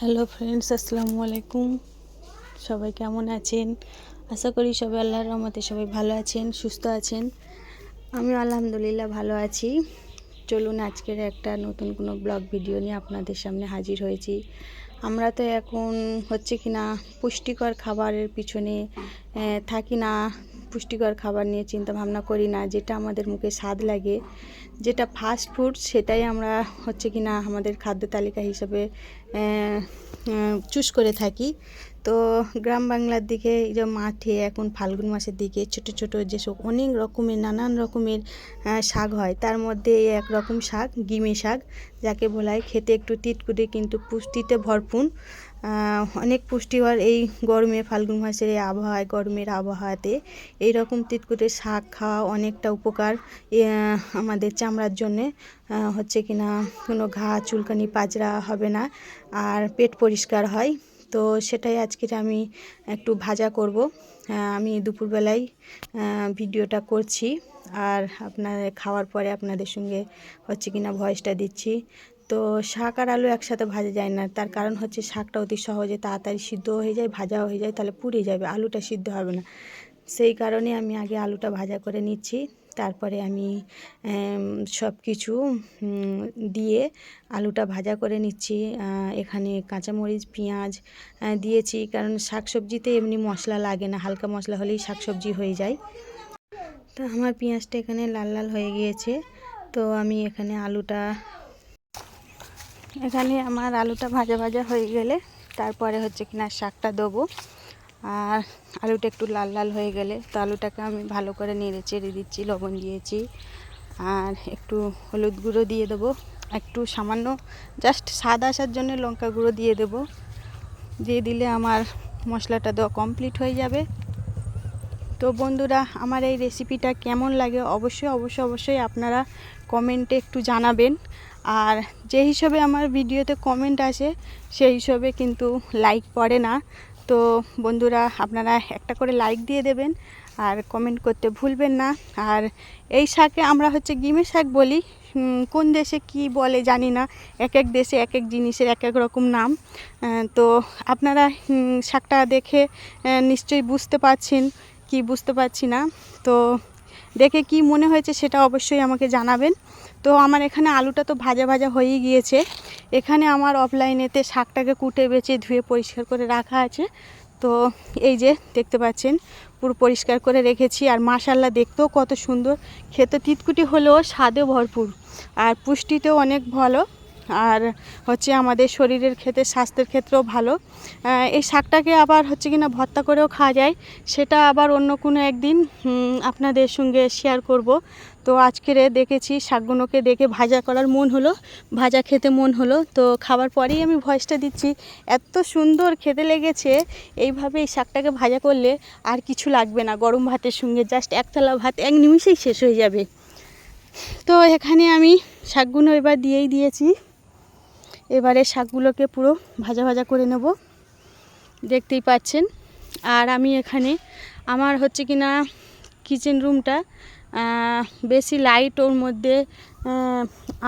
Hello friends আসসালামু আলাইকুম। সবাই কেমন আছেন? আশা করি সবাই আল্লাহর রহমতে সবাই ভালো আছেন, সুস্থ আছেন। আমি আলহামদুলিল্লাহ ভালো আছি। চলুন আজকের একটা নতুন কোনো ব্লগ ভিডিও নিয়ে আপনাদের সামনে হাজির হয়েছি। আমরা তো এখন হচ্ছে কি না পুষ্টিকর খাবারের পিছনে থাকি না। পুষ্টিকর খাবার নিয়ে চিন্তা ভাবনা করি না, যেটা আমাদের মুখে স্বাদ লাগে, যেটা ফাস্ট ফুড সেটাই আমরা হচ্ছে কি না আমাদের খাদ্য তালিকা হিসেবে চুজ করে থাকি। তো গ্রাম বাংলার দিকে এই যে মাঠে, এখন ফাল্গুন মাসের দিকে ছোট ছোট যেসব অনেক রকমের, নানান রকমের শাক হয়, তার মধ্যে এক রকম শাক, গিমে শাক, যাকে বলা হয় খেতে একটু তিতকুটে, কিন্তু পুষ্টিতে ভরপুর। অনেক পুষ্টিকর এই গরমে, ফাল্গুন মাসের এই আবহাওয়ায়, গরমের আবহাওয়াতে। এই রকম তিতকুটে শাক খাওয়া অনেকটা উপকার আমাদের চামড়ার জন্যে। হচ্ছে কিনা কোনো ঘা, চুলকানি, পাজরা হবে না, আর পেট পরিষ্কার হয়। তো সেটাই আজকের আমি একটু ভাজা করব। আমি দুপুরবেলায় ভিডিওটা করছি, আর আপনার খাওয়ার পরে আপনাদের সঙ্গে হচ্ছে কিনা ভয়েসটা দিচ্ছি। তো শাক আর আলু একসাথে ভাজা যায় না। তার কারণ হচ্ছে শাকটা অতি সহজে তাড়াতাড়ি সিদ্ধ হয়ে যায় ভাজা হয়ে যায়, তাহলে পুড়ে যাবে, আলুটা সিদ্ধ হবে না। সেই কারণে আমি আগে আলুটা ভাজা করে নিচ্ছি, তারপরে আমি সব কিছু দিয়ে আলুটা ভাজা করে নিচ্ছি। এখানে কাঁচামরিচ, পেঁয়াজ দিয়েছি, কারণ শাকসবজিতে এমনি মশলা লাগে না, হালকা মশলা হলেই শাকসবজি হয়ে যায়। তো আমার পেঁয়াজটা এখানে লাল লাল হয়ে গিয়েছে, তো আমি এখানে আলুটা এখানে আমার আলুটা ভাজা ভাজা হয়ে গেলে তারপরে হচ্ছে কিনা শাকটা দেবো। আর আলুটা একটু লাল লাল হয়ে গেলে তো আলুটাকে আমি ভালো করে নেড়ে চেড়ে দিচ্ছি, লবণ দিয়েছি। আর একটু হলুদ গুঁড়ো দিয়ে দেবো। একটু সামান্য জাস্ট স্বাদ আসার জন্য লঙ্কা গুঁড়ো দিয়ে দেবো। দিয়ে দিলে আমার মশলাটা দেওয়া কমপ্লিট হয়ে যাবে। তো বন্ধুরা, আমার এই রেসিপিটা কেমন লাগে অবশ্যই অবশ্যই অবশ্যই আপনারা কমেন্টে একটু জানাবেন। আর যে হিসাবে আমার ভিডিওতে কমেন্ট আসে, সেই হিসাবে কিন্তু লাইক পড়ে না। তো বন্ধুরা, আপনারা একটা করে লাইক দিয়ে দেবেন আর কমেন্ট করতে ভুলবেন না। আর এই শাকে আমরা হচ্ছে গিমে শাক বলি। কোন দেশে কি বলে জানি না। এক এক দেশে এক এক জিনিসের এক এক রকম নাম। তো আপনারা শাকটা দেখে নিশ্চয়ই বুঝতে পারছেন, কি বুঝতে পারছি না। তো দেখে কি মনে হয়েছে সেটা অবশ্যই আমাকে জানাবেন। তো আমার এখানে আলুটা তো ভাজা ভাজা হয়েই গিয়েছে। এখানে আমার অফলাইনেতে শাকটাকে কুটে বেছে ধুয়ে পরিষ্কার করে রাখা আছে। তো এই যে দেখতে পাচ্ছেন, পুরো পরিষ্কার করে রেখেছি। আর মাশাল্লা দেখতেও কত সুন্দর। খেতে তিতকুটি হলেও স্বাদে ভরপুর। আর পুষ্টিতেও অনেক ভালো। আর হচ্ছে আমাদের শরীরের ক্ষেত্রে, স্বাস্থ্যের ক্ষেত্রেও ভালো। এই শাকটাকে আবার হচ্ছে কিনা ভর্তা করেও খাওয়া যায়। সেটা আবার অন্য কোনো একদিন আপনাদের সঙ্গে শেয়ার করব। তো আজকের দেখেছি শাকগুলোকে দেখে ভাজা করার মন হলো, ভাজা খেতে মন হলো। তো খাবার পরেই আমি ভয়েসটা দিচ্ছি। এত সুন্দর খেতে লেগেছে। এইভাবে এই শাকটাকে ভাজা করলে আর কিছু লাগবে না। গরম ভাতের সঙ্গে জাস্ট এক ভাত, এক নিমিষেই শেষ হয়ে যাবে। তো এখানে আমি শাকগুলো এবার দিয়েই দিয়েছি। এবারে শাকগুলোকে পুরো ভাজা ভাজা করে নেব। দেখতেই পাচ্ছেন। আর আমি এখানে আমার হচ্ছে কি না কিচেন রুমটা বেশি লাইট ওর মধ্যে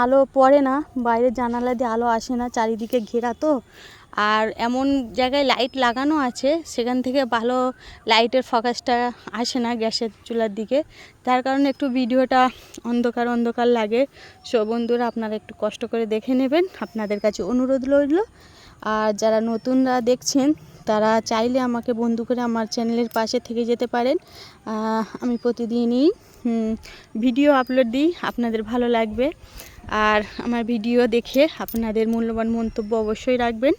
আলো পড়ে না। বাইরে জানালা দিয়ে আলো আসে না, চারিদিকে ঘেরা তো। আর এমন জায়গায় লাইট লাগানো আছে, সেখান থেকে ভালো লাইটের ফোকাসটা আসে না গ্যাসের চুলার দিকে। তার কারণে একটু ভিডিওটা অন্ধকার অন্ধকার লাগে। সো বন্ধুরা, আপনারা একটু কষ্ট করে দেখে নেবেন। আপনাদের কাছে অনুরোধ রইল। আর যারা নতুনরা দেখছেন, তারা চাইলে আমাকে বন্ধু করে আমার চ্যানেলের পাশে থেকে যেতে পারেন। আমি প্রতিদিনই ভিডিও আপলোড দিই। আপনাদের ভালো লাগবে। আর আমার ভিডিও দেখে আপনাদের মূল্যবান মন্তব্য অবশ্যই রাখবেন।